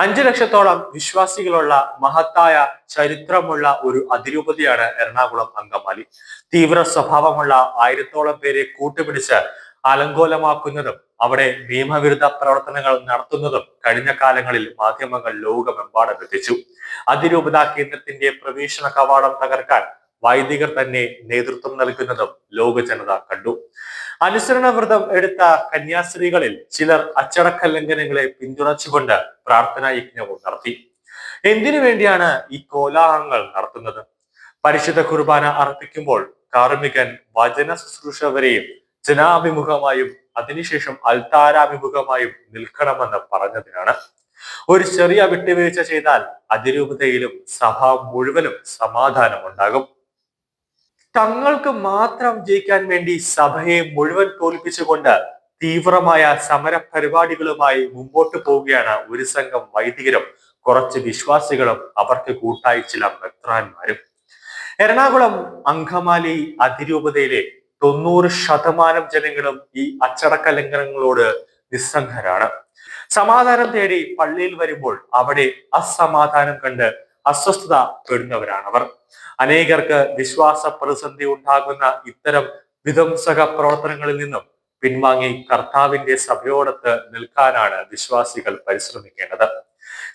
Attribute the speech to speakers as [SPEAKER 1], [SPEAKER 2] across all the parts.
[SPEAKER 1] അഞ്ചു ലക്ഷത്തോളം വിശ്വാസികളുള്ള മഹത്തായ ചരിത്രമുള്ള ഒരു അതിരൂപതയാണ് എറണാകുളം അങ്കമാലി. തീവ്ര സ്വഭാവമുള്ള ആയിരത്തോളം പേരെ കൂട്ടുപിടിച്ച് അലങ്കോലമാക്കുന്നതും അവിടെ നിയമവിരുദ്ധ പ്രവർത്തനങ്ങൾ നടത്തുന്നതും കഴിഞ്ഞ കാലങ്ങളിൽ മാധ്യമങ്ങൾ ലോകമെമ്പാടും എത്തിച്ചു. അതിരൂപത കേന്ദ്രത്തിന്റെ പ്രവേശന കവാടം തകർക്കാൻ വൈദികർ തന്നെ നേതൃത്വം നൽകുന്നതും ലോക ജനത കണ്ടു. അനുസരണ വ്രതം എടുത്ത കന്യാസ്ത്രീകളിൽ ചിലർ അച്ചടക്ക ലംഘനങ്ങളെ പിന്തുണച്ചുകൊണ്ട് പ്രാർത്ഥനാ യജ്ഞവും നടത്തി. എന്തിനു വേണ്ടിയാണ് ഈ കോലാഹങ്ങൾ നടത്തുന്നത്? പരിശുദ്ധ കുർബാന അർപ്പിക്കുമ്പോൾ കാർമികൻ വചന ശുശ്രൂഷ വരെയും ജനാഭിമുഖമായും അതിനുശേഷം അൽത്താരാഭിമുഖമായും നിൽക്കണമെന്ന് പറഞ്ഞതിനാണ്. ഒരു ചെറിയ വിട്ടുവീഴ്ച ചെയ്താൽ അതിരൂപതയിലും സഭ മുഴുവനും സമാധാനം ഉണ്ടാകും തങ്ങൾക്ക് മാത്രം ജയിക്കാൻ വേണ്ടി സഭയെ മുഴുവൻ തോൽപ്പിച്ചുകൊണ്ട് തീവ്രമായ സമര പരിപാടികളുമായി മുമ്പോട്ട് പോവുകയാണ് ഒരു സംഘം വൈദികരും കുറച്ച് വിശ്വാസികളും അവർക്ക് കൂട്ടായി ചില മെത്രാന്മാരും. എറണാകുളം അങ്കമാലി അതിരൂപതയിലെ തൊണ്ണൂറ് ശതമാനം ജനങ്ങളും ഈ അച്ചടക്ക ലംഘനങ്ങളോട് നിസ്സംഗരാണ്. സമാധാനം തേടി പള്ളിയിൽ വരുമ്പോൾ അവിടെ അസമാധാനം കണ്ട് അസ്വസ്ഥത പെടുന്നവരാണവർ. അനേകർക്ക് വിശ്വാസ പ്രതിസന്ധി ഉണ്ടാകുന്ന ഇത്തരം വിധ്വംസക പ്രവർത്തനങ്ങളിൽ നിന്നും പിൻവാങ്ങി കർത്താവിന്റെ സഭയോടൊത്ത് നിൽക്കാനാണ് വിശ്വാസികൾ പരിശ്രമിക്കേണ്ടത്.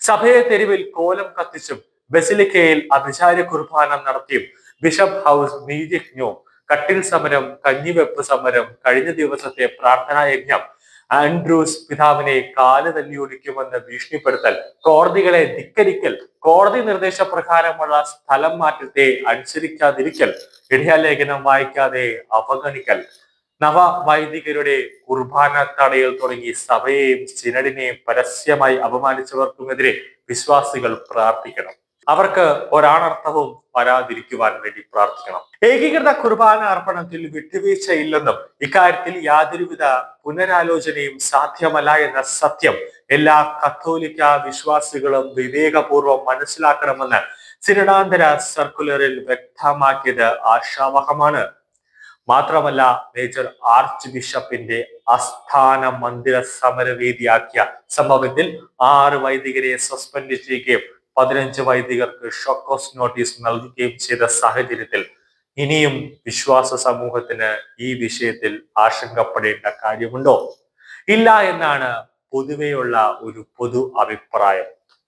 [SPEAKER 1] സഭയെ തെരുവിൽ കോലം കത്തിച്ചും ബസിലിക്കയിൽ അഭിചാര കുർബാന നടത്തിയും ബിഷപ്പ് ഹൗസ് നീതിജ്ഞവും കട്ടിൽ സമരം കഞ്ഞിവെപ്പ് സമരം കഴിഞ്ഞ ദിവസത്തെ പ്രാർത്ഥനാ യജ്ഞം ആൻഡ്രൂസ് പിതാവിനെ കാൽ തല്ലിയൊടിക്കുമെന്ന് ഭീഷണിപ്പെടുത്തൽ കോടതികളെ ധിക്കരിക്കൽ കോടതി നിർദ്ദേശപ്രകാരമുള്ള സ്ഥലം മാറ്റത്തെ അനുസരിക്കാതിരിക്കൽ ഇടയാലേഖനം വായിക്കാതെ അവഗണിക്കൽ. നവ വൈദികരുടെ കുർബാന തടയൽ തുടങ്ങി സഭയെയും സിനഡിനെയും പരസ്യമായി അപമാനിച്ചവർക്കുമെതിരെ വിശ്വാസികൾ പ്രാർത്ഥിക്കണം. അവർക്ക് ഒരാണർത്ഥവും വരാതിരിക്കുവാൻ വേണ്ടി പ്രാർത്ഥിക്കണം. ഏകീകൃത കുർബാന അർപ്പണത്തിൽ വിട്ടുവീഴ്ചയില്ലെന്നും ഇക്കാര്യത്തിൽ യാതൊരുവിധ പുനരാലോചനയും സാധ്യമല്ല എന്ന സത്യം എല്ലാ കത്തോലിക്ക വിശ്വാസികളും വിവേകപൂർവം മനസ്സിലാക്കണമെന്ന് സിനഡാന്തര സർക്കുലറിൽ വ്യക്തമാക്കിയത് ആശാവഹമാണ്. മാത്രമല്ല മേജർ ആർച്ച് ബിഷപ്പിന്റെ ആസ്ഥാന മന്ദിര സമരവേദിയാക്കിയ സംഭവത്തിൽ ആറ് വൈദികരെ സസ്പെൻഡ് ചെയ്യുകയും പതിനഞ്ച് വൈദികർക്ക് ഷോക്കോസ് നോട്ടീസ് നൽകുകയും ചെയ്ത സാഹചര്യത്തിൽ ഇനിയും വിശ്വാസ സമൂഹത്തിന് ഈ വിഷയത്തിൽ ആശങ്കപ്പെടേണ്ട കാര്യമുണ്ടോ? ഇല്ല എന്നാണ് പൊതുവെയുള്ള ഒരു പൊതു അഭിപ്രായം.